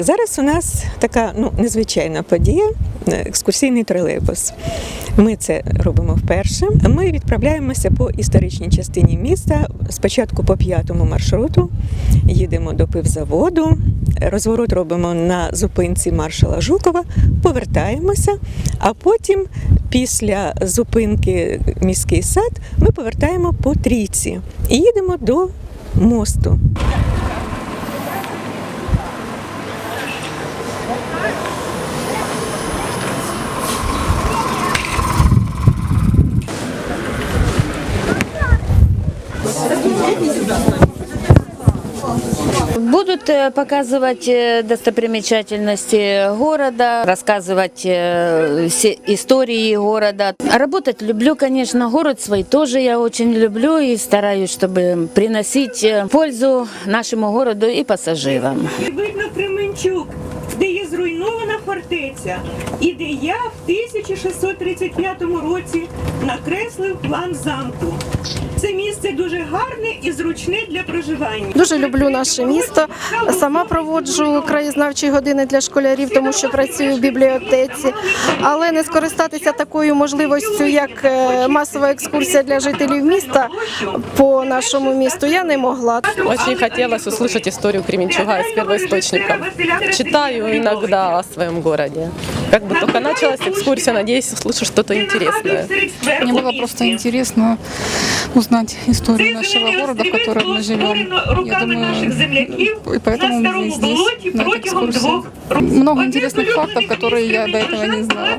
Зараз у нас така ну, незвичайна подія екскурсійний тролейбус. Ми це робимо вперше. Ми відправляємося по історичній частині міста. Спочатку по п'ятому маршруту їдемо до пивзаводу. Розворот робимо на зупинці маршала Жукова, повертаємося, а потім, після зупинки міський сад, ми повертаємо по трійці і їдемо до мосту. Будут э, показывать э, достопримечательности города, рассказывать э, все истории города. А Работать люблю, конечно, город свой тоже я очень люблю и стараюсь, чтобы приносить э, пользу нашему городу и пассажирам. Видно Кременчук, де є зруйнована фортеця, і де я в 1635 році накреслив план замку. Це місце дуже гарне і зручне для проживання. Дуже люблю наше місто. Сама проводжу краєзнавчі години для школярів, тому що працюю в бібліотеці. Але не скористатися такою можливістю, як е, масова екскурсія для жителів міста по нашому місту, я не могла. Очень хотелось услышать историю Кременчуга из первоисточника. Читаю иногда о своем городе. Как бы только началась экскурсия, надеюсь, услышу что-то интересное. Мне было просто интересно узнать историю нашего города, в котором мы живем. Я думаю, и поэтому мы здесь, на этой экскурсии. Много интересных фактов, которые я до этого не знала.